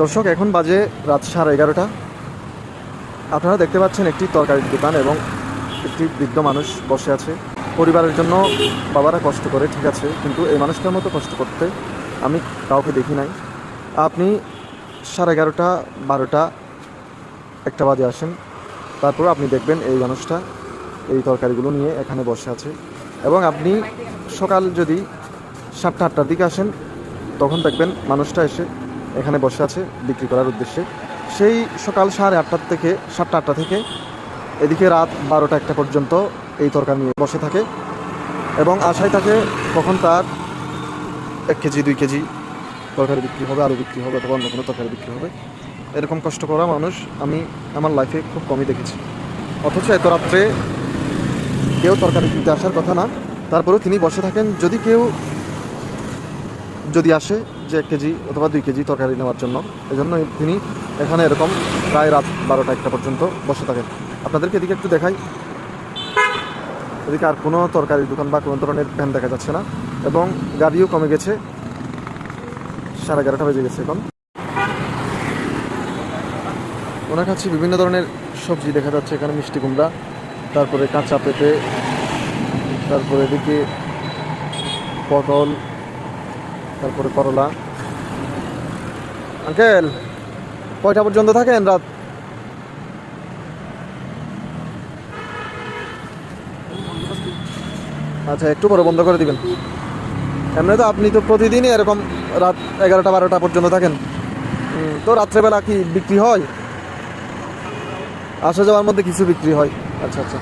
দর্শক, এখন বাজে রাত সাড়ে এগারোটা। আপনারা দেখতে পাচ্ছেন একটি তরকারির দোকান এবং একটি বৃদ্ধ মানুষ বসে আছে। পরিবারের জন্য বাবারা কষ্ট করে, ঠিক আছে, কিন্তু এই মানুষটার মতো কষ্ট করতে আমি কাউকে দেখি নাই। আপনি সাড়ে এগারোটা, বারোটা, একটা বাজে আসেন। তারপর আপনি দেখবেন এই মানুষটা এই তরকারিগুলো নিয়ে এখানে বসে আছে। এবং আপনি সকাল যদি সাতটা, আটটার দিকে আসেন, তখন দেখবেন মানুষটা এসে এখানে বসে আছে বিক্রি করার উদ্দেশ্যে। সেই সকাল সাড়ে আটটার থেকে, সাতটা আটটা থেকে এদিকে রাত বারোটা একটা পর্যন্ত এই তরকারি নিয়ে বসে থাকে এবং আশায় থাকে কখন তার এক কেজি, দুই কেজি তরকারি বিক্রি হবে, আলু বিক্রি হবে অথবা অন্য কোনো তরকারি বিক্রি হবে। এরকম কষ্ট করা মানুষ আমি আমার লাইফে খুব কমই দেখেছি। অথচ এত রাত্রে কেউ তরকারি কিনতে আসার কথা না। তারপরেও তিনি বসে থাকেন। যদি কেউ, যদি আসে যে এক কেজি অথবা দুই কেজি তরকারি নেওয়ার জন্য। এজন্য তিনি এখানে এরকম প্রায় রাত বারোটা একটা পর্যন্ত বসে থাকেন। আপনাদেরকে এদিকে একটু দেখাই। এদিকে আর কোনো তরকারির দোকান বা কোনো ধরনের ভ্যান দেখা যাচ্ছে না এবং গাড়িও কমে গেছে। সাড়ে এগারোটা বেজে গেছে এখন। ওনার কাছে বিভিন্ন ধরনের সবজি দেখা যাচ্ছে, এখানে মিষ্টি কুমড়া, তারপরে কাঁচা পেঁপে, তারপরে এদিকে পটল, তারপরে করলা। আঙ্কেল, কয়টা পর্যন্ত থাকেন রাত? আচ্ছা একটু পরে বন্ধ করে দিবেন। এমনি তো আপনি তো প্রতিদিনই এরকম রাত এগারোটা, বারোটা পর্যন্ত থাকেন। তো রাত্রেবেলা কি বিক্রি হয়? আসা যাওয়ার মধ্যে কিছু বিক্রি হয়। আচ্ছা আচ্ছা।